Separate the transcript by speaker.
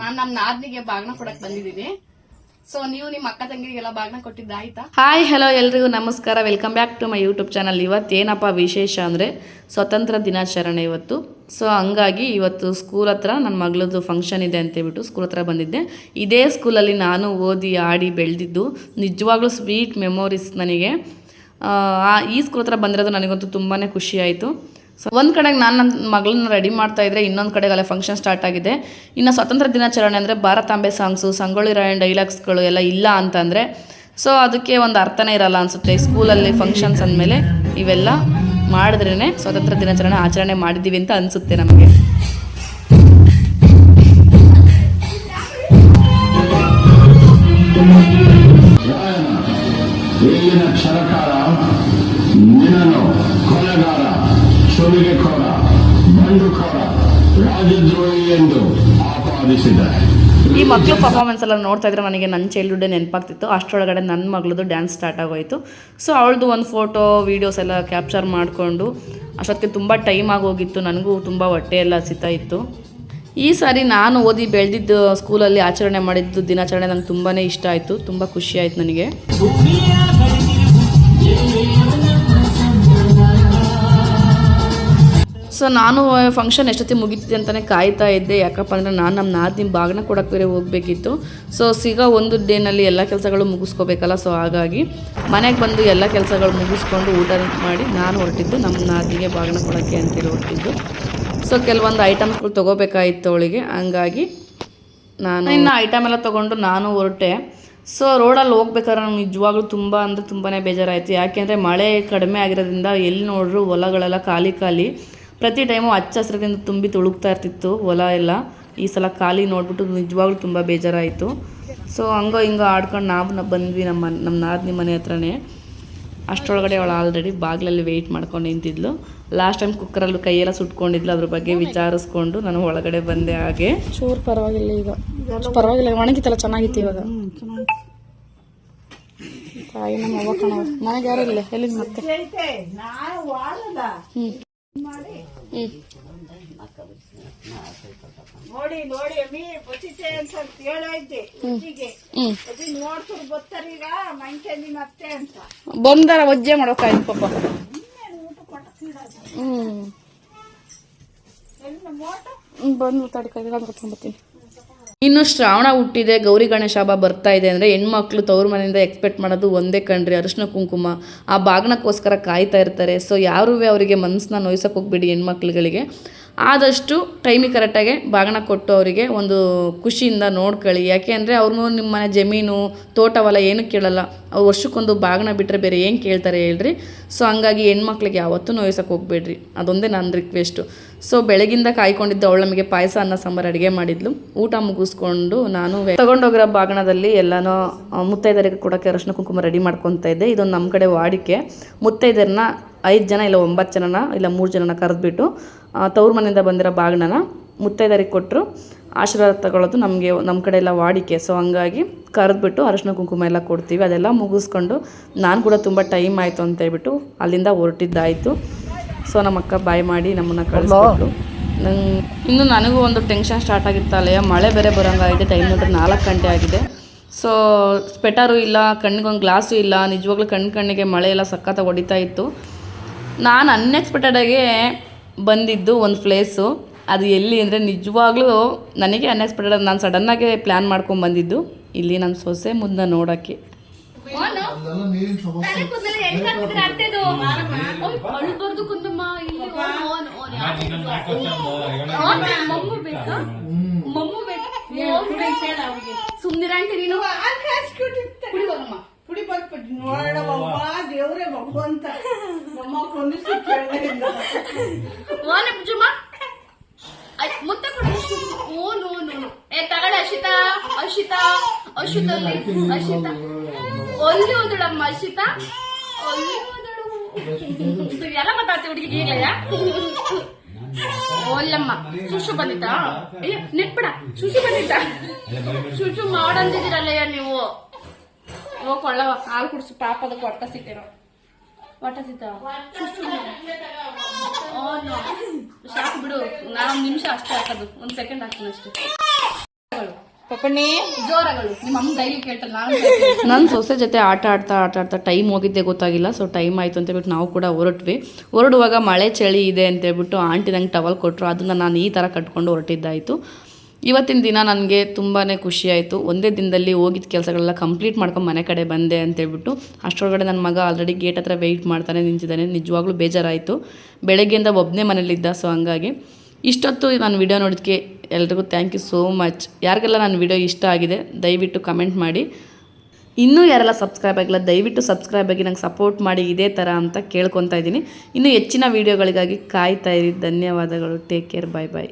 Speaker 1: ನಾನ್ ನಮ್ ನಾದ್ನಿಗೆ ಬಾಗ್ನ ಕೊಡಕ್ ಬಂದಿದೀನಿ. ಸೊ ನೀವು ನಿಮ್ಮ ಅಕ್ಕ ತಂಗಿಗೆಲ್ಲ ಬಾಗ್ನ ಕೊಟ್ಟಿದ್ದಾಯ್ತಾ
Speaker 2: ಹಾಯ್ ಹಲೋ ಎಲ್ರಿಗೂ ನಮಸ್ಕಾರ. Welcome back to my YouTube channel ಇವತ್ತು ಏನಪ್ಪ ವಿಶೇಷ ಅಂದರೆ ಸ್ವತಂತ್ರ ದಿನಾಚರಣೆ ಇವತ್ತು. ಸೊ ಹಂಗಾಗಿ ಇವತ್ತು ಸ್ಕೂಲ್ ಹತ್ರ ನನ್ನ ಮಗಳದ್ದು ಫಂಕ್ಷನ್ ಇದೆ ಅಂತೇಳ್ಬಿಟ್ಟು ಸ್ಕೂಲ್ ಹತ್ರ ಬಂದಿದ್ದೆ. ಇದೇ ಸ್ಕೂಲಲ್ಲಿ ನಾನು ಓದಿ, ಆಡಿ, ಬೆಳೆದಿದ್ದು ನಿಜವಾಗ್ಲೂ ಸ್ವೀಟ್ ಮೆಮೊರೀಸ್ ನನಗೆ. ಈ ಸ್ಕೂಲ್ ಹತ್ರ ಬಂದಿರೋದು ನನಗಂತೂ ತುಂಬಾ ಖುಷಿ ಆಯಿತು. ಸೊ ಒಂದು ಕಡೆಗೆ ನಾನು ನನ್ನ ಮಗಳನ್ನ ರೆಡಿ ಮಾಡ್ತಾ ಇದ್ದರೆ ಇನ್ನೊಂದು ಕಡೆಗೆ ಅಲ್ಲೇ ಫಂಕ್ಷನ್ ಸ್ಟಾರ್ಟ್ ಆಗಿದೆ. ಇನ್ನು ಸ್ವತಂತ್ರ ದಿನಾಚರಣೆ ಅಂದರೆ ಭಾರತಾಂಬೆ ಸಾಂಗ್ಸು ಸಂಗೊಳ್ಳಿ ರಾಯಣ್ಣ ಡೈಲಾಗ್ಸ್ಗಳು ಎಲ್ಲ ಇಲ್ಲ ಅಂತಂದರೆ ಸೊ ಅದಕ್ಕೆ ಒಂದು ಅರ್ಥನೇ ಇರಲ್ಲ ಅನಿಸುತ್ತೆ. ಸ್ಕೂಲಲ್ಲಿ ಫಂಕ್ಷನ್ಸ್ ಅಂದಮೇಲೆ ಇವೆಲ್ಲ ಮಾಡಿದ್ರೇ ಸ್ವತಂತ್ರ ದಿನಾಚರಣೆ ಆಚರಣೆ ಮಾಡಿದ್ದೀವಿ ಅಂತ ಅನಿಸುತ್ತೆ ನಮಗೆ.
Speaker 3: ಕ್ಷರಕಾರ ಕೊಲೆಗಾರ ಸುಲಿಗೆಖೋರ ಬಂಡುಖೋರ ರಾಜದ್ರೋಹಿ ಎಂದು ಆಪಾದಿಸಿದ್ದಾರೆ.
Speaker 2: ಈ ಮಧ್ಯ ಪರ್ಫಾರ್ಮೆನ್ಸ್ ಎಲ್ಲ ನೋಡ್ತಾ ಇದ್ರೆ ನನಗೆ ನನ್ನ ಚೈಲ್ಡ್ಹುಡ್ ನೆನಪಾಗ್ತಿತ್ತು. ಅಷ್ಟರೊಳಗಡೆ ನನ್ನ ಮಗಳದು ಡ್ಯಾನ್ಸ್ ಸ್ಟಾರ್ಟ್ ಆಗೋಯ್ತು. ಸೊ ಅವಳದು ಒಂದು ಫೋಟೋ ವೀಡಿಯೋಸ್ ಎಲ್ಲ ಕ್ಯಾಪ್ಚರ್ ಮಾಡಿಕೊಂಡು ಅಷ್ಟೊತ್ತಿಗೆ ತುಂಬ ಟೈಮ್ ಆಗೋಗಿತ್ತು. ನನಗೂ ತುಂಬ ಹೊಟ್ಟೆ ಎಲ್ಲ ಹಸಿತಾ ಇತ್ತು. ಈ ಸಾರಿ ನಾನು ಓದಿ ಬೆಳೆದಿದ್ದು ಸ್ಕೂಲಲ್ಲಿ ಆಚರಣೆ ಮಾಡಿದ್ದು ದಿನಾಚರಣೆ ನಂಗೆ ತುಂಬಾ ಇಷ್ಟ ಆಯಿತು. ತುಂಬ ಖುಷಿ ಆಯಿತು ನನಗೆ. ಸೊ ನಾನು ಫಂಕ್ಷನ್ ಎಷ್ಟೊತ್ತಿ ಮುಗೀತಿದೆ ಅಂತಲೇ ಕಾಯ್ತಾ ಇದ್ದೆ. ಯಾಕಪ್ಪ ಅಂದರೆ ನಾನು ನಮ್ಮ ನಾದಿನ ಬಾಗಿನ ಕೊಡಕ್ಕೆ ಬೇರೆ ಹೋಗಬೇಕಿತ್ತು. ಸೊ ಸಿಗೋ ಒಂದು ಡೇನಲ್ಲಿ ಎಲ್ಲ ಕೆಲಸಗಳು ಮುಗಿಸ್ಕೋಬೇಕಲ್ಲ. ಸೊ ಹಾಗಾಗಿ ಮನೆಗೆ ಬಂದು ಎಲ್ಲ ಕೆಲಸಗಳು ಮುಗಿಸ್ಕೊಂಡು ಊಟ ಮಾಡಿ ನಾನು ಹೊರಟಿದ್ದು ನಮ್ಮ ನಾದಿಗೆ ಬಾಗಿನ ಕೊಡೋಕ್ಕೆ ಅಂತೇಳಿ ಹೊರಟಿದ್ದು. ಸೊ ಕೆಲವೊಂದು ಐಟಮ್ಸ್ಗಳು ತೊಗೋಬೇಕಾಗಿತ್ತು ಅವಳಿಗೆ. ಹಂಗಾಗಿ ನಾನು ಇನ್ನು ಐಟಮ್ ಎಲ್ಲ ತೊಗೊಂಡು ನಾನು ಹೊರಟೆ. ಸೊ ರೋಡಲ್ಲಿ ಹೋಗ್ಬೇಕಾದ್ರೆ ನಿಜವಾಗ್ಲೂ ತುಂಬ ಅಂದರೆ ತುಂಬಾ ಬೇಜಾರಾಯಿತು. ಯಾಕೆಂದರೆ ಮಳೆ ಕಡಿಮೆ ಆಗಿರೋದ್ರಿಂದ ಎಲ್ಲಿ ನೋಡಿದ್ರು ಹೊಲಗಳೆಲ್ಲ ಖಾಲಿ ಖಾಲಿ. ಪ್ರತಿ ಟೈಮು ಹಚ್ಚ ಹಸಿರಿನಿಂದ ತುಂಬಿ ತುಳುಕ್ತಾ ಇರ್ತಿತ್ತು ಹೊಲ ಎಲ್ಲ. ಈ ಸಲ ಖಾಲಿ ನೋಡ್ಬಿಟ್ಟು ನಿಜವಾಗ್ಲೂ ತುಂಬ ಬೇಜಾರಾಯಿತು. ಸೊ ಹಂಗೋ ಹಿಂಗೋ ಆಡ್ಕೊಂಡು ನಾವು ಬಂದ್ವಿ ನಮ್ಮ ನಮ್ಮ ನಾದಿನಿ ಮನೆ ಹತ್ರನೇ. ಅಷ್ಟರೊಳಗಡೆ ಅವಳು ಆಲ್ರೆಡಿ ಬಾಗಿಲಲ್ಲಿ ವೆಯ್ಟ್ ಮಾಡ್ಕೊಂಡು ನಿಂತಿದ್ಲು. ಲಾಸ್ಟ್ ಟೈಮ್ ಕುಕ್ಕರಲ್ಲಿ ಕೈಯೆಲ್ಲ ಸುಟ್ಕೊಂಡಿದ್ಲು ಅದ್ರ ಬಗ್ಗೆ ವಿಚಾರಿಸ್ಕೊಂಡು ನಾನು ಒಳಗಡೆ ಬಂದೆ ಹಾಗೆ.
Speaker 1: ಚೂರ್ ಪರವಾಗಿಲ್ಲ ಈಗ. ಪರವಾಗಿಲ್ಲ ಒಣಗಿತ್ತಲ್ಲ ಚೆನ್ನಾಗಿತ್ತು ಇವಾಗ. ತಾಯಿ ನಮ್ಮ ಅವ್ವ ಕಣವ ನನಗೆ ಯಾರು ಇಲ್ಲ? ಎಲ್ಲಿಂದ ಮತ್ತೆ? ಹ್ಞೂ
Speaker 4: ನೋಡಿ ನೋಡಿ ಅಮ್ಮಿ ಬಸಿತೆ ಅಂತ ಹೇಳೈತೆ ಅಜ್ಜಿಗೆ ಅಜ್ಜಿ ನೋಡ್ತಾರೆ ಬರ್ತಾರೀಗ ನಿನ್ನ ಮತ್ತೆ ಅಂತ.
Speaker 1: ಬಂದಾರ ಒಜ್ಜೆ ಮಾಡೋಕಾಯ್ತು ಪಾಪ. ಹ್ಮ್. ಬಂದು ತಡ್ಕೊಂಡು ಕರ್ಕೊಂಡ್ಬರ್ತೀನಿ
Speaker 2: ಇನ್ನು ಶ್ರಾವಣ ಹುಟ್ಟಿದೆ, ಗೌರಿ ಗಣೇಶ ಹಬ್ಬ ಬರ್ತಾ ಇದೆ ಅಂದರೆ ಹೆಣ್ಮಕ್ಳು ತವ್ರ ಮನೆಯಿಂದ ಎಕ್ಸ್ಪೆಕ್ಟ್ ಮಾಡೋದು ಒಂದೇ ಕಣ್ರಿ, ಅರಿಶಿನ ಕುಂಕುಮ. ಆ ಬಾಗ್ನಕ್ಕೋಸ್ಕರ ಕಾಯ್ತಾ ಇರ್ತಾರೆ. ಸೊ ಯಾರೂ ಅವರಿಗೆ ಮನಸ್ಸನ್ನ ನೋಯ್ಸೋಕೆ ಹೋಗ್ಬೇಡಿ ಹೆಣ್ಮಕ್ಳುಗಳಿಗೆ. ಆದಷ್ಟು ಟೈಮಿಗೆ ಕರೆಕ್ಟಾಗಿ ಬಾಗಣ ಕೊಟ್ಟು ಅವರಿಗೆ ಒಂದು ಖುಷಿಯಿಂದ ನೋಡ್ಕೊಳ್ಳಿ. ಯಾಕೆ ಅಂದರೆ ಅವ್ರನ್ನೂ ನಿಮ್ಮ ಮನೆ ಜಮೀನು ತೋಟವಲ್ಲ ಏನೂ ಕೇಳಲ್ಲ. ಅವ್ರು ವರ್ಷಕ್ಕೊಂದು ಬಾಗಣ ಬಿಟ್ಟರೆ ಬೇರೆ ಏನು ಕೇಳ್ತಾರೆ ಹೇಳ್ರಿ? ಸೊ ಹಂಗಾಗಿ ಹೆಣ್ಮಕ್ಳಿಗೆ ಯಾವತ್ತೂ ನೋಯಿಸೋಕೆ ಹೋಗ್ಬೇಡ್ರಿ. ಅದೊಂದೇ ನನ್ನ ರಿಕ್ವೆಸ್ಟು ಸೊ ಬೆಳಗಿಂದ ಕಾಯ್ಕೊಂಡಿದ್ದು ಅವಳು ನಮಗೆ ಪಾಯಸ, ಅನ್ನ, ಸಾಂಬಾರು ಅಡುಗೆ ಮಾಡಿದ್ಲು. ಊಟ ಮುಗಿಸ್ಕೊಂಡು ನಾನು ತಗೊಂಡೋಗಿರೋ ಬಾಗಣದಲ್ಲಿ ಎಲ್ಲನೂ ಮುತ್ತೈದರಿಗೆ ಕೊಡೋಕ್ಕೆ ಅರಶಿನ ಕುಂಕುಮ ರೆಡಿ ಮಾಡ್ಕೊತಾ ಇದ್ದೆ. ಇದೊಂದು ನಮ್ಮ ಕಡೆ ವಾಡಿಕೆ. ಮುತ್ತೈದರನ್ನ ಐದು ಜನ ಇಲ್ಲ ಒಂಬತ್ತು ಜನನ ಇಲ್ಲ ಮೂರು ಜನನ ಕರೆದ್ಬಿಟ್ಟು ತವ್ರ ಮನೆಯಿಂದ ಬಂದಿರೋ ಬಾಗಣನ ಮುತ್ತೈದರಿಗೆ ಕೊಟ್ಟರು ಆಶೀರ್ವಾದ ತಗೊಳ್ಳೋದು ನಮಗೆ ನಮ್ಮ ಕಡೆ ಎಲ್ಲ ವಾಡಿಕೆ. ಸೊ ಹಂಗಾಗಿ ಕರೆದ್ಬಿಟ್ಟು ಅರಶಿನ ಕುಂಕುಮ ಎಲ್ಲ ಕೊಡ್ತೀವಿ. ಅದೆಲ್ಲ ಮುಗಿಸ್ಕೊಂಡು ನಾನು ಕೂಡ ತುಂಬ ಟೈಮ್ ಆಯಿತು ಅಂತ ಹೇಳ್ಬಿಟ್ಟು ಅಲ್ಲಿಂದ ಹೊರಟಿದ್ದಾಯಿತು. ಸೊ ನಮ್ಮ ಅಕ್ಕ ಬಾಯ್ ಮಾಡಿ ನಮ್ಮನ್ನು ಕಳಿಸ್ಬಿಟ್ಟು ನಂಗೆ ಇನ್ನು ನನಗೂ ಒಂದು ಟೆನ್ಷನ್ ಸ್ಟಾರ್ಟ್ ಆಗಿತ್ತಲ್ಲ ಮಳೆ ಬೇರೆ ಬರೋಂಗಾಗಿದೆ, ಟೈಮ್ ನೋಡ್ರೆ ನಾಲ್ಕು ಗಂಟೆ ಆಗಿದೆ. ಸೊ ಸ್ವೆಟರು ಇಲ್ಲ ಕಣ್ಣಿಗೊಂದು ಗ್ಲಾಸು ಇಲ್ಲ, ನಿಜವಾಗ್ಲೂ ಕಣ್ಣು ಕಣ್ಣಿಗೆ ಮಳೆ ಎಲ್ಲ ಸಖತ್ತಾಗಿ ಹೊಡಿತಾ ಇತ್ತು. ನಾನು ಅನ್ಎಕ್ಸ್ಪೆಕ್ಟೆಡಾಗಿ ಬಂದಿದ್ದು ಒಂದು ಪ್ಲೇಸು ಅದು ಎಲ್ಲಿ ಅಂದರೆ ನಿಜವಾಗ್ಲೂ ನನಗೆ ಅನ್ಎಕ್ಸ್ಪೆಕ್ಟೆಡ್ ನಾನು ಸಡನ್ನಾಗಿ ಪ್ಲ್ಯಾನ್ ಮಾಡ್ಕೊಂಡು ಬಂದಿದ್ದು ಇಲ್ಲಿ ನನ್ನ ಸೊಸೆ ಮುಂದೆ ನೋಡೋಕ್ಕೆ
Speaker 4: ಕೊಂಡಿಸಿ
Speaker 1: ಮುತ್ತ oh, no no Ashita Ashita Ashita Ashita ಎಲ್ಲ ಮಾತಾಡ್ತೀವಿ ಹುಡುಗಿಗೆ ಬಂದಿತ್ತಾ? ಅಯ್ಯ ನೆಟ್ಬಿಡ. ಶುಶು ಬಂದಿತ್ತ? ಶುಶು ಮಾಡಂದಿದ್ದೀರಲ್ಲಯ್ಯ ನೀವು. ಓ ಕೊಳ್ಳವ ಹಾಲು ಕುಡಿಸು ಪಾಪದ ಕೊಟ್ಟ ಹೊಟ್ಟ ಸಿಕ್ಕ ಸಾಕು ಬಿಡು. ನಾಲ್ಕು ನಿಮಿಷ ಅಷ್ಟೇ ಹಾಕೋದು. ಒಂದು ಸೆಕೆಂಡ್ ಹಾಕ್ತೀನಿ ಅಷ್ಟೇ.
Speaker 4: ಪಪ್ಪಣ್ಣಿ.
Speaker 1: ಜೋರಗಳು ನಿಮ್ಮ ಅಮ್ಮ ಡೈಲಿ ಕೇಳ್ತಾರೆ ನಾನು
Speaker 2: ನನ್ನ ಸೊಸೆ ಜೊತೆ ಆಟ ಆಡ್ತಾ ಆಟ ಆಡ್ತಾ ಟೈಮ್ ಹೋಗಿದ್ದೆ ಗೊತ್ತಾಗಿಲ್ಲ. ಸೊ ಟೈಮ್ ಆಯಿತು ಅಂತ ಹೇಳ್ಬಿಟ್ಟು ನಾವು ಕೂಡ ಹೊರಟ್ವಿ. ಹೊರಡುವಾಗ ಮಳೆ ಚಳಿ ಇದೆ ಅಂತ ಹೇಳ್ಬಿಟ್ಟು ಆಂಟಿ ನಂಗೆ ಟವಲ್ ಕೊಟ್ಟರು ಅದನ್ನು ನಾನು ಈ ಥರ ಕಟ್ಕೊಂಡು ಹೊರಟಿದ್ದಾಯಿತು. ಇವತ್ತಿನ ದಿನ ನನಗೆ ತುಂಬಾ ಖುಷಿಯಾಯಿತು ಒಂದೇ ದಿನದಲ್ಲಿ ಹೋಗಿದ್ದ ಕೆಲಸಗಳೆಲ್ಲ ಕಂಪ್ಲೀಟ್ ಮಾಡ್ಕೊಂಡು ಮನೆ ಕಡೆ ಬಂದೆ ಅಂತ ಹೇಳ್ಬಿಟ್ಟು, ಅಷ್ಟರೊಳಗಡೆ ನನ್ನ ಮಗ ಆಲ್ರೆಡಿ ಗೇಟ್ ಹತ್ರ ವೆಯ್ಟ್ ಮಾಡ್ತಾನೆ ನಿಂತಿದ್ದಾನೆ. ನಿಜವಾಗ್ಲೂ ಬೇಜಾರಾಯಿತು. ಬೆಳಗ್ಗೆಯಿಂದ ಒಬ್ಬನೇ ಮನೇಲಿದ್ದ ಸೊ ಹಂಗಾಗಿ ಇಷ್ಟೊತ್ತು ನಾನು ವಿಡಿಯೋ ನೋಡೋದಕ್ಕೆ ಎಲ್ರಿಗೂ ಥ್ಯಾಂಕ್ ಯು ಸೋ ಮಚ್ ಯಾರಿಗೆಲ್ಲ ನನ್ನ ವಿಡಿಯೋ ಇಷ್ಟ ಆಗಿದೆ, ದಯವಿಟ್ಟು ಕಮೆಂಟ್ ಮಾಡಿ. ಇನ್ನೂ ಯಾರೆಲ್ಲ ಸಬ್ಸ್ಕ್ರೈಬ್ ಆಗಿಲ್ಲ, ದಯವಿಟ್ಟು ಸಬ್ಸ್ಕ್ರೈಬ್ ಆಗಿ ನಂಗೆ ಸಪೋರ್ಟ್ ಮಾಡಿ, ಇದೇ ಥರ ಅಂತ ಕೇಳ್ಕೊತಾ ಇದ್ದೀನಿ. ಇನ್ನೂ ಹೆಚ್ಚಿನ ವೀಡಿಯೋಗಳಿಗಾಗಿ ಕಾಯ್ತಾ ಇರಿ. ಧನ್ಯವಾದಗಳು. ಟೇಕ್ ಕೇರ್ ಬಾಯ್ ಬಾಯ್